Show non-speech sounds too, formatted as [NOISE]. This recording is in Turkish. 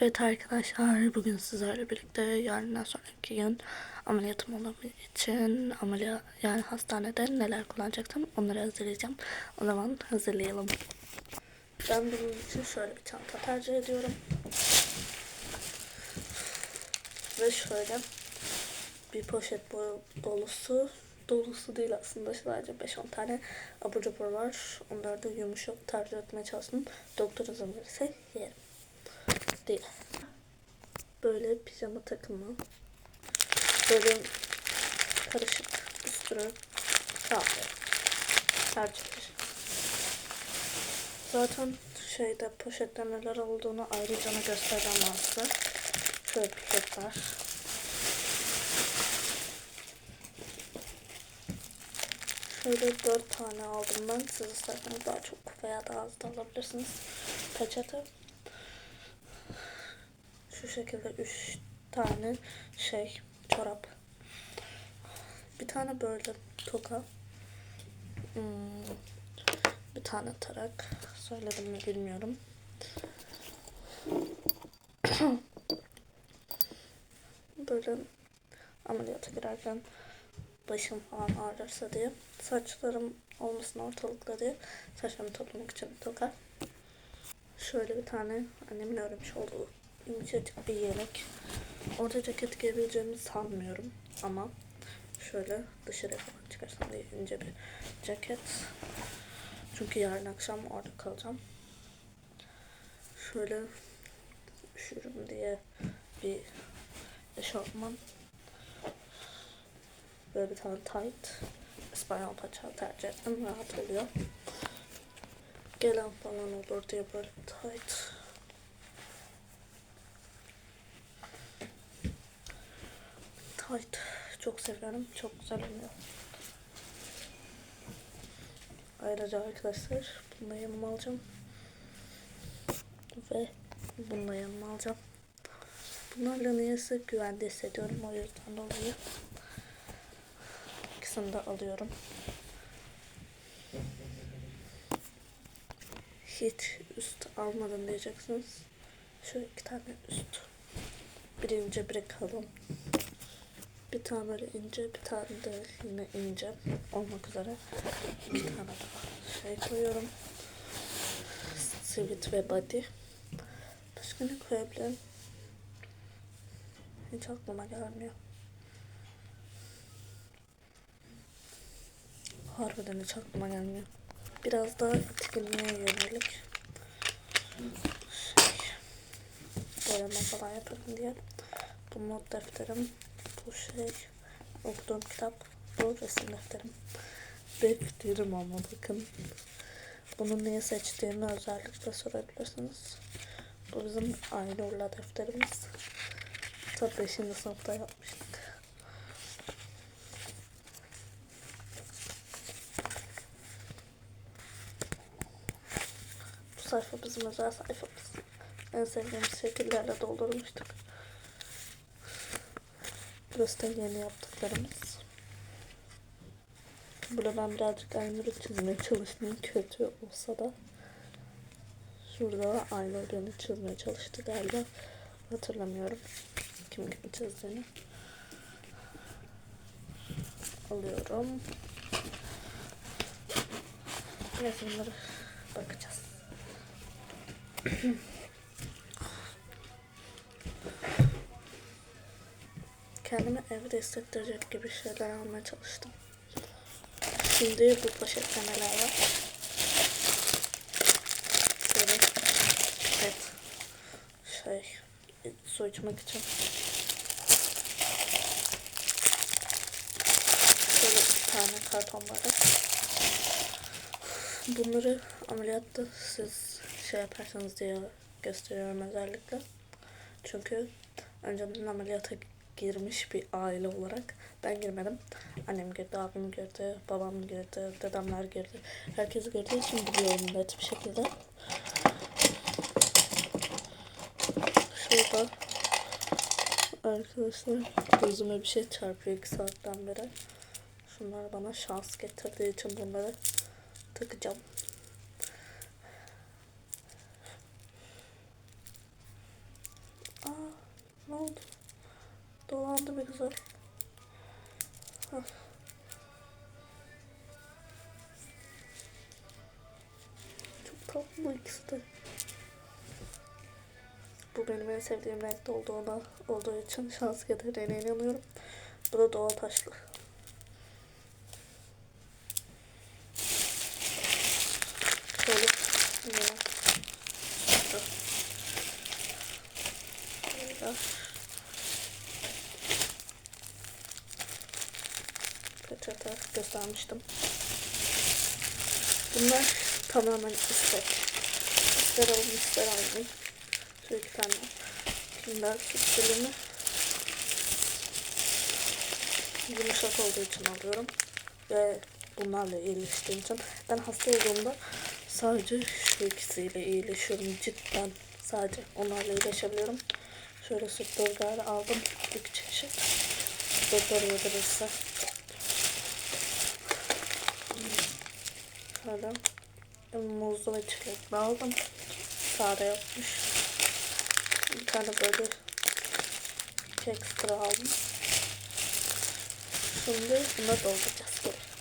Evet arkadaşlar bugün sizlerle birlikte yarından sonraki gün ameliyatım olduğu için ameliyat yani hastanede neler kullanacaktım onları hazırlayacağım. O zaman hazırlayalım. Ben bunun için şöyle bir çanta tercih ediyorum. Ve şöyle bir poşet boy- dolusu dolusu değil aslında sadece 5-10 tane abur cubur var. Onları da yumuşak tercih etmeye çalıştım. Doktor izin verirse yerim değil. Böyle pijama takımı. Böyle karışık üstüne kahve. Tercih Zaten şeyde poşette neler olduğunu ayrıca göstereceğim ben size. Şöyle pipetler. Şöyle dört tane aldım ben. Siz isterseniz daha çok veya daha az da alabilirsiniz. Peçete şu şekilde üç tane şey çorap. Bir tane böyle toka. Hmm, bir tane tarak. Söyledim mi bilmiyorum. [CLEARS THROAT] böyle ameliyata girerken başım falan ağrırsa diye saçlarım olmasın ortalıkta diye saçlarımı toplamak için toka. Şöyle bir tane annemin örmüş olduğu yumuşacık bir yelek. Orada ceket giyebileceğimi sanmıyorum ama şöyle dışarıya falan çıkarsam diye ince bir ceket. Çünkü yarın akşam orada kalacağım. Şöyle üşürüm diye bir eşofman. Böyle bir tane tight. İspanyol paça tercih ettim. Rahat oluyor. Gelen falan olur diye böyle tight. Tight. Çok seviyorum. Çok güzel oluyor. Ayrıca arkadaşlar bunu yanıma alacağım. Ve bunu da yanıma alacağım. Bunlarla niyeyse güvende hissediyorum. O yüzden dolayı ikisini de alıyorum. Hiç üst almadım diyeceksiniz. Şu iki tane üst. Biri ince biri kalın. Bir tane böyle ince, bir tane de yine ince olmak üzere iki tane daha şey koyuyorum. Sivit ve body. Başka ne koyabilirim? Hiç aklıma gelmiyor. Harbiden hiç aklıma gelmiyor. Biraz daha tikilmeye yönelik. Şey, boyama falan yaparım diye. Bu not defterim bu şey okuduğum kitap bu resim defterim. Defterim ama bakın. Bunu niye seçtiğimi özellikle sorabilirsiniz. Bu bizim Aynur'la defterimiz. Tabii 5. sınıfta yapmıştık. Bu sayfa bizim özel sayfamız. En sevdiğimiz şekillerle doldurmuştuk. Burası da yeni yaptıklarımız. Burada ben birazcık Aynur'u çizmeye çalıştım. Kötü olsa da. Şurada beni çizmeye çalıştı galiba. Hatırlamıyorum. Kim kimi çizdiğini. Alıyorum. Resimlere bakacağız. [CLEARS THROAT] kendimi evde hissettirecek gibi şeyler almaya çalıştım. Şimdi bu poşette neler var? Böyle evet şey su içmek için. Böyle bir tane karton bardak. Bunları ameliyatta siz şey yaparsanız diye gösteriyorum özellikle. Çünkü önceden ameliyata girmiş bir aile olarak ben girmedim. Annem girdi, abim girdi, babam girdi, dedemler girdi. Herkes girdiği için biliyorum net bir şekilde. Şurada arkadaşlar gözüme bir şey çarpıyor iki saatten beri. Şunlar bana şans getirdiği için bunları takacağım. Ne oldu? Bir güzel. Hah. Çok tatlı ikisi de. Bu benim en sevdiğim renkte olduğuna olduğu için şans getirdiğine inanıyorum. Bu da doğal taşlı. Şöyle yine. Şurada. Burada. Peçete göstermiştim. Bunlar tamamen istek. İster alın ister almayın. Şu iki tane Kinder süt dilimi. Yumuşak olduğu için alıyorum. Ve bunlarla iyileştiğim için. Ben hasta olduğumda sadece şu ikisiyle iyileşiyorum. Cidden sadece onlarla iyileşebiliyorum. Şöyle süt burger aldım. Bir çeşit. Burger yedirirse. Şöyle muzlu ve çilekli aldım. Sade yapmış. Bir tane böyle ekstra aldım. Şimdi buna dolduracağız. Böyle.